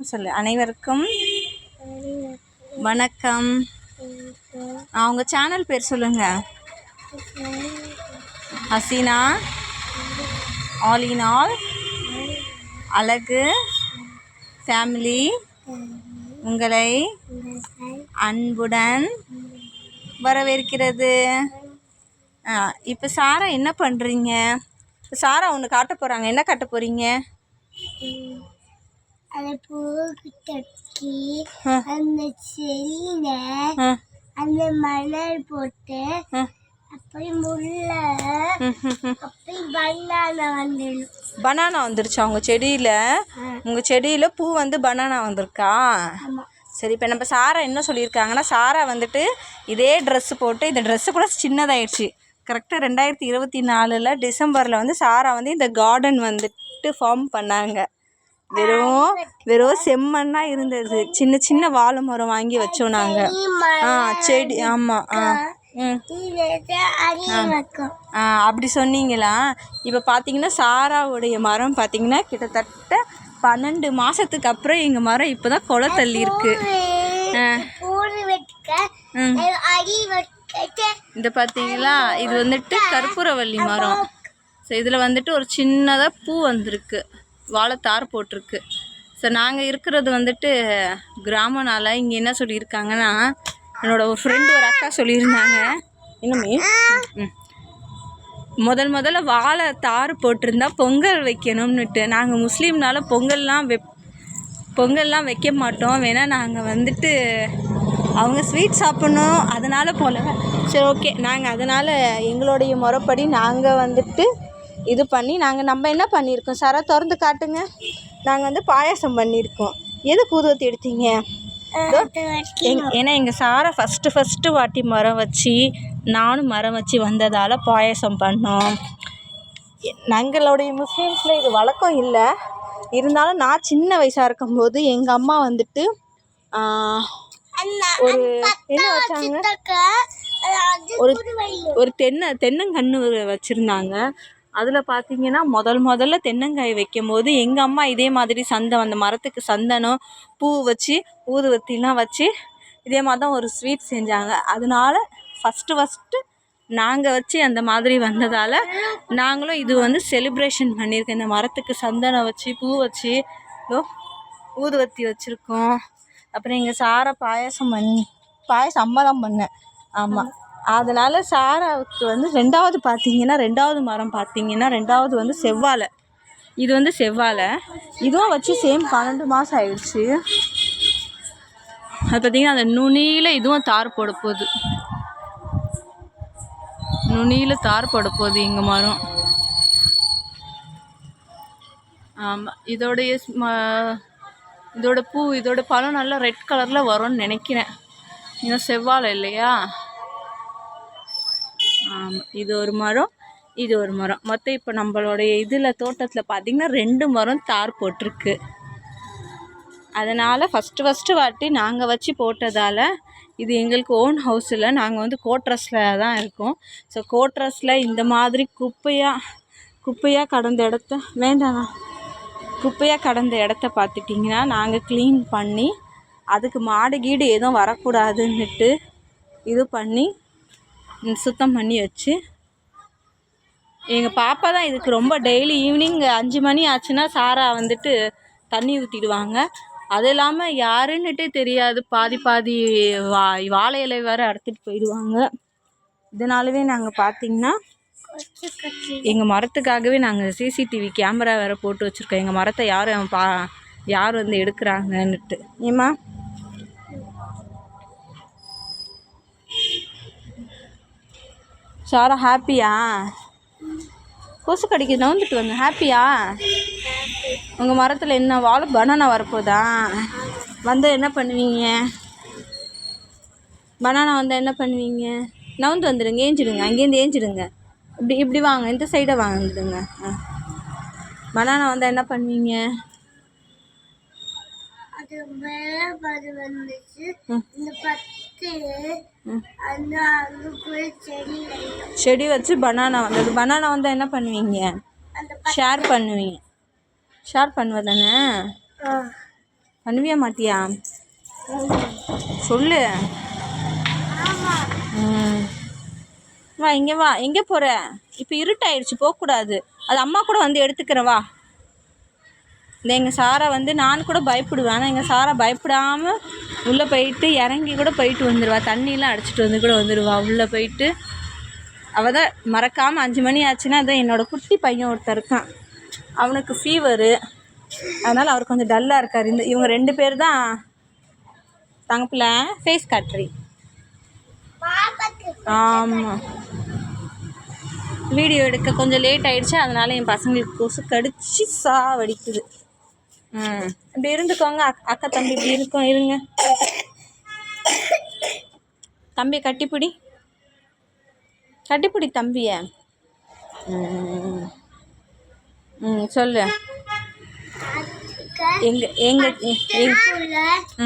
சொல்லு. அனைவருக்கும் வணக்கம். அவங்க சேனல் பேர் சொல்லுங்க. ஹசீனா. ஆல் இன் ஆல் அழகு ஃபேமிலி உங்களை அன்புடன் வரவேற்கிறது. இப்போ சாரா என்ன பண்ணுறீங்க இப்போ சாரா ஒன்று காட்ட போகிறாங்க என்ன காட்ட போகிறீங்க அந்த பூ தட்டி ஆ. அந்த செடியில அந்த மணல் போட்டு. அப்படி முள்ள. அப்படி பனானா வந்துடும் பனானா வந்துருச்சா உங்கள் செடியில்? உங்கள் செடியில் பூ வந்து பனானா வந்திருக்கா? சரி இப்போ நம்ம சாரா என்ன சொல்லியிருக்காங்கன்னா சாரா வந்துட்டு இதே ட்ரெஸ்ஸு போட்டு இந்த ட்ரெஸ்ஸு கூட சின்னதாயிடுச்சு. கரெக்டாக ரெண்டாயிரத்தி இருபத்தி நாலில் டிசம்பரில் வந்து சாரா வந்து இந்த கார்டன் வந்துட்டு ஃபார்ம் பண்ணாங்க. வெறும் வெறும் செம்மண்ணாக இருந்தது. சின்ன சின்ன வாழை மரம் வாங்கி வச்சோம் நாங்கள் ஆ செடி ஆமாம் ஆ ஆ, அப்படி சொன்னீங்களா? இப்போ பார்த்தீங்கன்னா சாராவுடைய மரம் பார்த்தீங்கன்னா கிட்டத்தட்ட பன்னெண்டு மாதத்துக்கு அப்புறம் எங்கள் மரம் இப்போ தான் கொலை தள்ளி இருக்கு இந்த பார்த்தீங்களா இது வந்துட்டு கற்பூரவள்ளி மரம். ஸோ இதில் வந்துட்டு ஒரு சின்னதாக பூ வந்திருக்கு. வாழைத்தார் போட்டிருக்கு. ஸோ நாங்கள் இருக்கிறது வந்துட்டு கிராமனால இங்கே என்ன சொல்லியிருக்காங்கன்னா என்னோட ஒரு ஃப்ரெண்டு ஒரு அக்கா சொல்லியிருந்தாங்க. இன்னுமே ம். முதல் முதல்ல வாழை தார் போட்டிருந்தா பொங்கல் வைக்கணும்னுட்டு. நாங்கள் முஸ்லீம்னால பொங்கல்லாம் வெப் பொங்கல்லாம் வைக்க மாட்டோம். வேணால் நாங்கள் வந்துட்டு அவங்க ஸ்வீட் சாப்பிட்ணும் அதனால் போல. சரி ஓகே நாங்கள் அதனால் எங்களுடைய முறைப்படி நாங்கள் வந்துட்டு இது பண்ணி நாங்கள் நம்ம என்ன பண்ணியிருக்கோம்? சரா திறந்து காட்டுங்க. நாங்கள் வந்து பாயாசம் பண்ணியிருக்கோம். எது கூதுவத்தி எடுத்தீங்க? ஏன்னா எங்கள் சாரை ஃபஸ்ட்டு ஃபஸ்ட்டு வாட்டி மரம் வச்சு நானும் மரம் வச்சு வந்ததால் பாயாசம் பண்ணோம். எங்களுடைய முஸ்லீம்ஸில் இது வழக்கம் இல்லை. இருந்தாலும் நான் சின்ன வயசாக இருக்கும்போது எங்கள் அம்மா வந்துட்டு ஒரு என்ன வச்சாங்க? ஒரு ஒரு தென்னை தென்னங்கன்று வச்சுருந்தாங்க. அதில் பார்த்தீங்கன்னா முதல் முதல்ல தென்னங்காய் வைக்கும் போது எங்கள் அம்மா இதே மாதிரி சந்தம் அந்த மரத்துக்கு சந்தனம் பூ வச்சு ஊதுவத்திலாம் வச்சு இதே மாதிரி தான் ஒரு ஸ்வீட் செஞ்சாங்க. அதனால ஃபஸ்ட்டு ஃபஸ்ட்டு நாங்கள் வச்சு அந்த மாதிரி வந்ததால் நாங்களும் இது வந்து செலிப்ரேஷன் பண்ணியிருக்கோம். இந்த மரத்துக்கு சந்தனம் வச்சு பூ வச்சு ஊதுவத்தி வச்சுருக்கோம். அப்புறம் எங்கள் சாரை பாயாசம் பண்ணி பாயாசம் அம்மா தான் பண்ணேன். ஆமாம் அதனால் சாராவுக்கு வந்து ரெண்டாவது பார்த்தீங்கன்னா ரெண்டாவது மரம் பார்த்தீங்கன்னா ரெண்டாவது வந்து செவ்வாழை. இது வந்து செவ்வாழை. இதுவும் வச்சு சேம் பன்னெண்டு மாதம் ஆயிடுச்சு. அது பார்த்தீங்கன்னா அந்த நுனியில் இதுவும் தார் போட போகுது. நுனியில் தார் போட போகுது எங்கள் மரம். ஆமாம் இதோடைய இதோட பூ இதோட பழம் நல்லா ரெட் கலரில் வரும்னு நினைக்கிறேன். இன்னும் செவ்வாழை இல்லையா? ஆமாம் இது ஒரு மரம் இது ஒரு மரம். மொத்தம் இப்போ நம்மளுடைய இதில் தோட்டத்தில் பார்த்திங்கன்னா ரெண்டு மரம் தார் போட்டிருக்கு. அதனால் ஃபஸ்ட்டு ஃபஸ்ட்டு வாட்டி நாங்கள் வச்சு போட்டதால் இது எங்களுக்கு ஓன் ஹவுஸில் நாங்கள் வந்து கோட்ரஸில் தான் இருக்கோம். ஸோ கோட்ரஸில் இந்த மாதிரி குப்பையாக குப்பையாக கடந்த இடத்த வேண்டாம் குப்பையாக கடந்த இடத்த பார்த்துட்டிங்கன்னா நாங்கள் க்ளீன் பண்ணி அதுக்கு மாடு கீடு எதுவும் வரக்கூடாதுன்னுட்டு இது பண்ணி சுத்தம் பண்ணி வச்சு. எங்கள் பாப்பா தான் இதுக்கு ரொம்ப டெய்லி ஈவினிங் அஞ்சு மணி ஆச்சுன்னா சாரா வந்துட்டு தண்ணி ஊற்றிடுவாங்க அது இல்லாமல் யாருன்னுட்டே தெரியாது. பாதி பாதி வா வாழை இலை வேறு அறுத்துட்டு போயிடுவாங்க. இதனாலவே நாங்கள் பார்த்தீங்கன்னா எங்கள் மரத்துக்காகவே நாங்கள் சிசிடிவி கேமரா வேறு போட்டு வச்சுருக்கோம். எங்கள் மரத்தை யார் பா யார் வந்து எடுக்கிறாங்கன்னுட்டு. ஏம்மா சாரா ஹாப்பியா கொசு கடிக்குது நவுந்துட்டு வந்து ஹாப்பியா உங்கள் மரத்தில் என்ன வாழை பனானா வரப்போதா? வந்தால் என்ன பண்ணுவீங்க? பனானா வந்தால் என்ன பண்ணுவீங்க? நவுந்து வந்துடுங்க ஏஞ்சிடுங்க அங்கேருந்து ஏஞ்சிடுங்க. இப்படி இப்படி வாங்க இந்த சைடை வாங்கிடுங்க. ஆ. பனானா வந்தால் என்ன பண்ணுவீங்க? அது மேல வந்துச்சு. இந்த பத்து செடி வச்சு பனானா வந்தது பனானா வந்தால் என்ன பண்ணுவீங்க? ஷேர் பண்ணுவீங்க. ஷேர் பண்ணுவதானே? ஆ. பண்ணுவியா மாட்டியா? சொல்லு. வா இங்கே வா. எங்கே போகிற இப்போ இருட்டாயிடுச்சு போகக்கூடாது. அது அம்மா கூட வந்து எடுத்துக்கிறேன் வா. இந்த எங்கள் சாரை வந்து நான் கூட பயப்படுவேன். ஆனால் எங்கள் சாரை பயப்படாமல் உள்ளே போயிட்டு இறங்கி கூட போயிட்டு வந்துடுவா தண்ணியெலாம் அடிச்சிட்டு வந்து கூட வந்துடுவா உள்ளே போயிட்டு அவள் தான் மறக்காமல் அஞ்சு மணி ஆச்சுன்னா அதான் என்னோடய குட்டி பையன் ஒருத்தர் இருக்கான். அவனுக்கு ஃபீவரு அதனால் அவர் கொஞ்சம் டல்லாக இருக்கார். இந்த இவங்க ரெண்டு பேர் தான் தங்கப்பில் ஃபேஸ் காட்டுறி. ஆமாம் வீடியோ எடுக்க கொஞ்சம் லேட் ஆயிடுச்சு. அதனால என் பசங்களுக்கு கொசு கடிச்சு சாவடிக்குது. இப்படி இருந்துக்கோங்க. அக்- அக்கா தம்பி இப்படி இருக்கும் இருங்க. தம்பியை கட்டிப்பிடி. கட்டிப்பிடி தம்பிய. ம் சொல்லு. எங்க எங்க ம்.